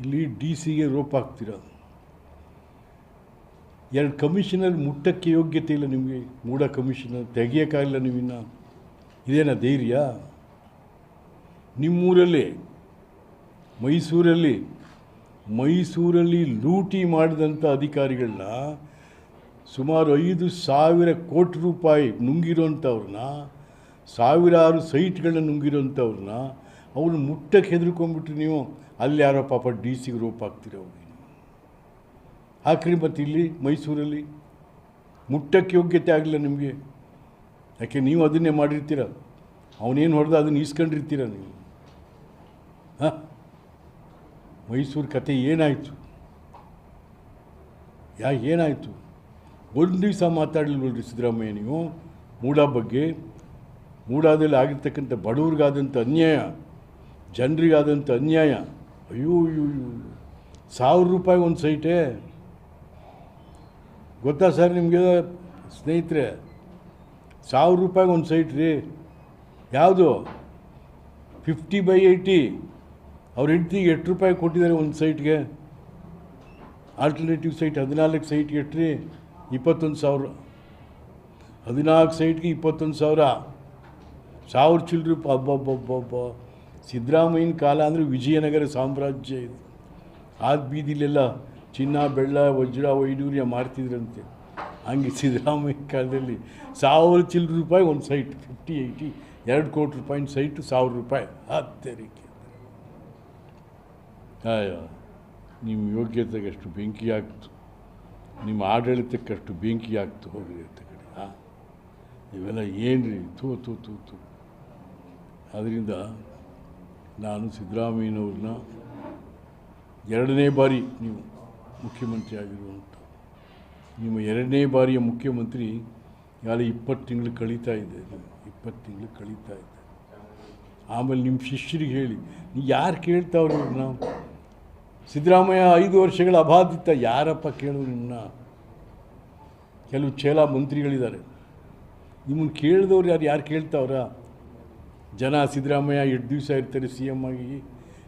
ಇಲ್ಲಿ ಡಿ ಸಿಗೆ ರೋಪ್ ಹಾಕ್ತಿರೋದು. ಎರಡು ಕಮಿಷನರ್ ಮುಟ್ಟಕ್ಕೆ ಯೋಗ್ಯತೆ ಇಲ್ಲ ನಿಮಗೆ. ಮೂಡ ಕಮಿಷನರ್ ತೆಗಿಯೋಕ್ಕಾಗಿಲ್ಲ ನೀವಿನ್ನ ಇದೇನ ಧೈರ್ಯ? ನಿಮ್ಮೂರಲ್ಲಿ, ಮೈಸೂರಲ್ಲಿ ಮೈಸೂರಲ್ಲಿ ಲೂಟಿ ಮಾಡಿದಂಥ ಅಧಿಕಾರಿಗಳನ್ನ ಸುಮಾರು ಐದು ಸಾವಿರ ಕೋಟಿ ರೂಪಾಯಿ ನುಂಗಿರೋಂಥವ್ರನ್ನ ಸಾವಿರಾರು ಸೈಟ್ಗಳನ್ನ ನುಂಗಿರೋಂಥವ್ರನ್ನ ಅವ್ರನ್ನ ಮುಟ್ಟಕ್ಕೆ ಹೆದರ್ಕೊಂಡ್ಬಿಟ್ರಿ ನೀವು, ಅಲ್ಲಿ ಯಾರೋ ಪಾಪ ಡಿ ಸಿಗೆ ರೋಪ್ ಹಾಕ್ತೀರಿ ಅವ್ರಿಗೆ ಹಾಕ್ರಿ ಮತ್ತು ಇಲ್ಲಿ, ಮೈಸೂರಲ್ಲಿ. ಮುಟ್ಟಕ್ಕೆ ಯೋಗ್ಯತೆ ಆಗಲಿಲ್ಲ ನಿಮಗೆ. ಯಾಕೆ ನೀವು ಅದನ್ನೇ ಮಾಡಿರ್ತೀರ? ಅವನೇನು ಹೊಡೆದ ಅದನ್ನು ಈಸ್ಕೊಂಡಿರ್ತೀರ ನೀವು? ಹಾಂ? ಮೈಸೂರು ಕತೆ ಏನಾಯಿತು? ಯಾ, ಏನಾಯಿತು? ಒಂದು ದಿವಸ ಮಾತಾಡಲಿಲ್ವಲ್ರಿ ಸಿದ್ದರಾಮಯ್ಯ ನೀವು? ಮೂಡ ಬಗ್ಗೆ? ಮೂಡಾದಲ್ಲಿ ಆಗಿರ್ತಕ್ಕಂಥ ಬಡವ್ರಿಗಾದಂಥ ಅನ್ಯಾಯ. ಜನರಿಗಾದಂಥ ಅನ್ಯಾಯ. ಅಯ್ಯೋ ಅಯ್ಯೋ ಅಯ್ಯೋ ಸಾವಿರ ರೂಪಾಯಿ ಒಂದು ಸೈಟೇ. ಗೊತ್ತಾ ಸರ್ ನಿಮಗೆ? ಸ್ನೇಹಿತರೆ, ಸಾವಿರ ರೂಪಾಯಿಗೆ ಒಂದು ಸೈಟ್ ರೀ. ಯಾವುದು? Fifty by eighty. ಅವ್ರ ಹೆಂಡ್ತಿಗೆ ಎಷ್ಟು ರೂಪಾಯಿ ಕೊಟ್ಟಿದ್ದಾರೆ ಒಂದು ಸೈಟ್ಗೆ? ಆಲ್ಟರ್ನೇಟಿವ್ ಸೈಟ್ ಹದಿನಾಲ್ಕು ಸೈಟ್ಗೆ ಎಷ್ಟು ರೀ? ಇಪ್ಪತ್ತೊಂದು ಸಾವಿರ. ಹದಿನಾಲ್ಕು ಸೈಟ್ಗೆ ಇಪ್ಪತ್ತೊಂದು ಸಾವಿರ. ಸಾವಿರ ಚಿಲ್ಲರೆ ಅಬ್ಬಬ್ಬಬ್ಬಬ್ಬ. ಸಿದ್ದರಾಮಯ್ಯನ ಕಾಲ ಅಂದರೆ ವಿಜಯನಗರ ಸಾಮ್ರಾಜ್ಯ ಇದು. ಆದ ಬೀದಿಲೆಲ್ಲ ಚಿನ್ನ, ಬೆಳ್ಳ, ವಜ್ರ, ವೈಡೂರ್ಯ ಮಾರ್ತಿದ್ರಂತೆ. ಹಂಗೆ ಸಿದ್ದರಾಮಯ್ಯ ಕಾಲದಲ್ಲಿ ಸಾವಿರ ಚಿಲ್ಲರೆ ರೂಪಾಯಿ ಒಂದು ಸೈಟ್, ಫಿಫ್ಟಿ, ಏಯ್ಟಿ, ಎರಡು ಕೋಟಿ ರೂಪಾಯಿನ ಸೈಟು, ಸಾವಿರ ರೂಪಾಯಿ. ಹತ್ತರಿಕೆ ಅಯ್ಯೋ, ನಿಮ್ಮ ಯೋಗ್ಯತೆಗಷ್ಟು ಬೆಂಕಿ ಆಗ್ತು. ನಿಮ್ಮ ಆಡಳಿತಕ್ಕಷ್ಟು ಬೆಂಕಿ ಆಗ್ತು ಹೋಗಿ ಕಡೆ. ಹಾಂ ಇವೆಲ್ಲ ಏನ್ರಿ? ತೂ ತೂ ತೂ ತೂ ಅದರಿಂದ ನಾನು ಸಿದ್ದರಾಮಯ್ಯನವ್ರನ್ನ ಎರಡನೇ ಬಾರಿ ನೀವು ಮುಖ್ಯಮಂತ್ರಿ ಆಗಿರುವಂಥ ನಿಮ್ಮ ಎರಡನೇ ಬಾರಿಯ ಮುಖ್ಯಮಂತ್ರಿ ಯಾರು ಇಪ್ಪತ್ತು ತಿಂಗಳು ಕಳೀತಾ ಇದೆ ಇಪ್ಪತ್ತು ತಿಂಗಳು ಕಳೀತಾ ಇದೆ. ಆಮೇಲೆ ನಿಮ್ಮ ಶಿಷ್ಯರಿಗೆ ಹೇಳಿ ನೀವು ಯಾರು ಕೇಳ್ತಾವ್ರು ಇವ್ರನ್ನ? ಸಿದ್ದರಾಮಯ್ಯ ಐದು ವರ್ಷಗಳ ಅಬಾಧಿತ, ಯಾರಪ್ಪ ಕೇಳು ನಿಮ್ಮನ್ನ? ಕೆಲವು ಚೇಲ ಮಂತ್ರಿಗಳಿದ್ದಾರೆ. ನಿಮ್ಮನ್ನು ಕೇಳಿದವ್ರು ಯಾರು ಯಾರು ಕೇಳ್ತಾವ್ರ? ಜನ ಸಿದ್ದರಾಮಯ್ಯ ಎಷ್ಟು ದಿವಸ ಇರ್ತಾರೆ ಸಿ ಎಂ ಆಗಿ?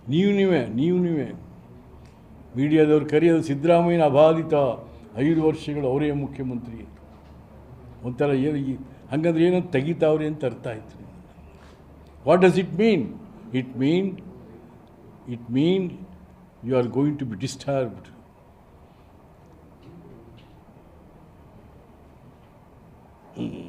ನೀವು ನೀವೇ ನೀವು ನೀವೇ. ಮೀಡಿಯಾದವ್ರು ಕರೆಯೋದು ಸಿದ್ದರಾಮಯ್ಯನ ಅಬಾಧಿತ ಐದು ವರ್ಷಗಳು ಅವರೇ ಮುಖ್ಯಮಂತ್ರಿ. ಒಂಥರ ಏನು ಹಂಗಂದ್ರೆ ಏನೋ ತೆಗಿತಾವ್ರಿ ಅಂತ ಅರ್ಥ ಆಯ್ತು what does it mean it mean it mean you are going to be disturbed hmm.